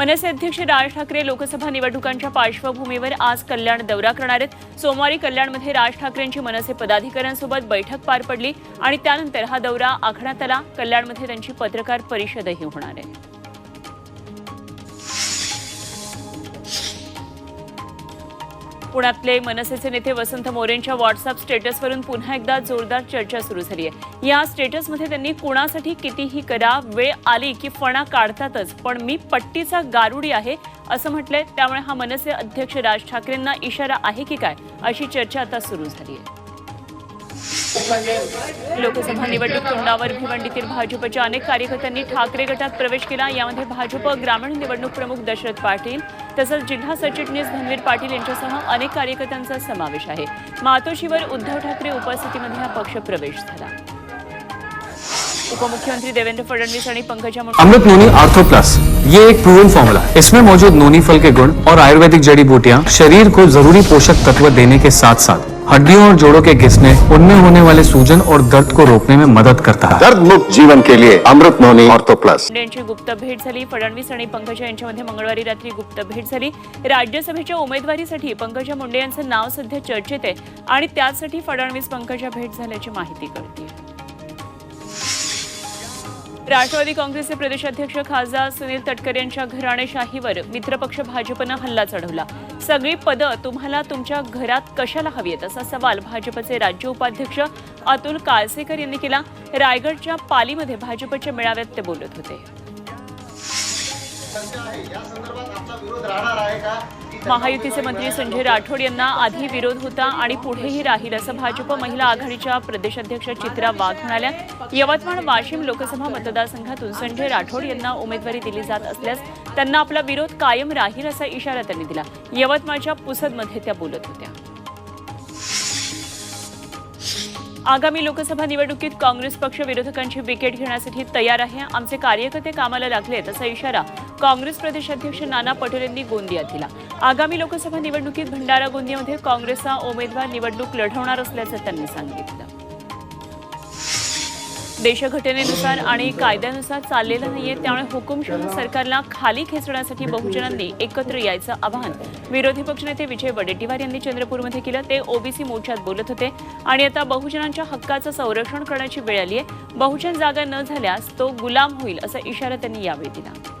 मनसे अध्यक्ष राज ठाकरे लोकसभा निवडणुकांच्या पार्श्वभूमीवर आज कल्याण दौरा करणार आहेत. सोमवारी कल्याणमध्ये राज ठाकरेंची मनसे पदाधिकाऱ्यांसोबत बैठक पार पडली आणि त्यानंतर हा दौरा आखण्यात आला. कल्याणमध्ये त्यांची पत्रकार परिषदही होणार आहे. पुण्यातले मनसेचे नेते वसंत मोरेंच्या व्हॉट्सअप स्टेटसवरून पुन्हा एकदा जोरदार चर्चा सुरू झाली आहे. या स्टेटसमध्ये त्यांनी कुणासाठी कितीही करा वेळ आली की फणा काढतातच पण मी पट्टीचा गारुडी आहे असं म्हटलंय. त्यामुळे हा मनसे अध्यक्ष राज ठाकरेंना इशारा आहे की काय अशी चर्चा आता सुरू झाली आहे. लोकसभा निवडणूक तोंडावर भिवंडीतील भाजपच्या अनेक कार्यकर्त्यांनी ठाकरे गटात प्रवेश केला. यामध्ये भाजप ग्रामीण निवडणूक प्रमुख दशरथ पाटील तसंच जिल्हा सरचिटणीस धनवीर पाटील यांच्यासह अनेक कार्यकर्त्यांचा समावेश आहे. मातोशीवर उद्धव ठाकरे उपस्थितीमध्ये हा पक्ष प्रवेश झाला. उपमुख्यमंत्री देवेंद्र फडणवीस आणि Pankaja Munde Amrut Noni Ortho Plus. ये एक प्रूवन फॉर्मूला है। इसमें मौजूद नोनी फल के गुण और आयुर्वेदिक जड़ी बूटियां शरीर को जरूरी पोषक तत्व देने के साथ साथ हड्डियों और जोड़ों के घिसने उनमें होने वाले सूजन और दर्द को रोकने में मदद करता है। दर्द मुक्त जीवन के लिए अमृत नोनी ऑर्थो प्लस। यांची गुप्त भेट झाली फडणवीस आणि पंकजा यांच्यामध्ये मंगळवारी रात्री गुप्त भेट झाली. राज्यसभेच्या उमेदवारीसाठी पंकजा मुंडे यांचं नाव सध्या चर्चेत आहे आणि त्यासाठी फडणवीस पंकजा भेट झाल्याची माहिती कळते राष्ट्रवादी काँग्रेसचे प्रदेशाध्यक्ष खासदार सुनील तटकरे यांच्या घराणेशाहीवर मित्रपक्ष भाजपनं हल्ला चढवला. सगळी पदं तुम्हाला तुमच्या घरात कशाला हवी आहेत असा सवाल भाजपचे राज्य उपाध्यक्ष अतुल काळसेकर यांनी केला. रायगडच्या पालीमध्ये भाजपच्या मेळाव्यात ते बोलत होते. महायुतीचे मंत्री संजय राठोड यांना आधी विरोध होता आणि पुढेही राहील असं भाजप महिला आघाडीच्या प्रदेशाध्यक्ष चित्रा वाघ म्हणाल्या. यवतमाळ वाशिम लोकसभा मतदारसंघातून संजय राठोड यांना उमेदवारी दिली जात असल्यास त्यांना आपला विरोध कायम राहील असा इशारा त्यांनी दिला. यवतमाळच्या पुसदमध्ये त्या बोलत होत्या. आगामी लोकसभा निवडणुकीत काँग्रेस पक्ष विरोधकांची विकेट घेण्यासाठी तयार आहे. आमचे कार्यकर्ते कामाला लागलेत असा इशारा काँग्रेस प्रदेशाध्यक्ष नाना पटोले यांनी गोंदियात दिला. आगामी लोकसभा निवडणुकीत भंडारा गोंदियामध्ये काँग्रेसचा उमेदवार निवडणूक लढवणार असल्याचं त्यांनी सांगितलं. देशघटनेनुसार आणि कायद्यानुसार चाललेलं नाहीये त्यामुळे हुकुमशाह सरकारला खाली खेचण्यासाठी बहुजनांनी एकत्र यायचं आवाहन विरोधी पक्षनेते विजय वडेट्टीवार यांनी चंद्रपूरमध्ये केलं. ते ओबीसी मोर्चात बोलत होते. आणि आता बहुजनांच्या हक्काचं संरक्षण करण्याची वेळ आली आहे बहुजन जागा न झाल्यास तो गुलाम होईल असा इशारा त्यांनी यावेळी दिला.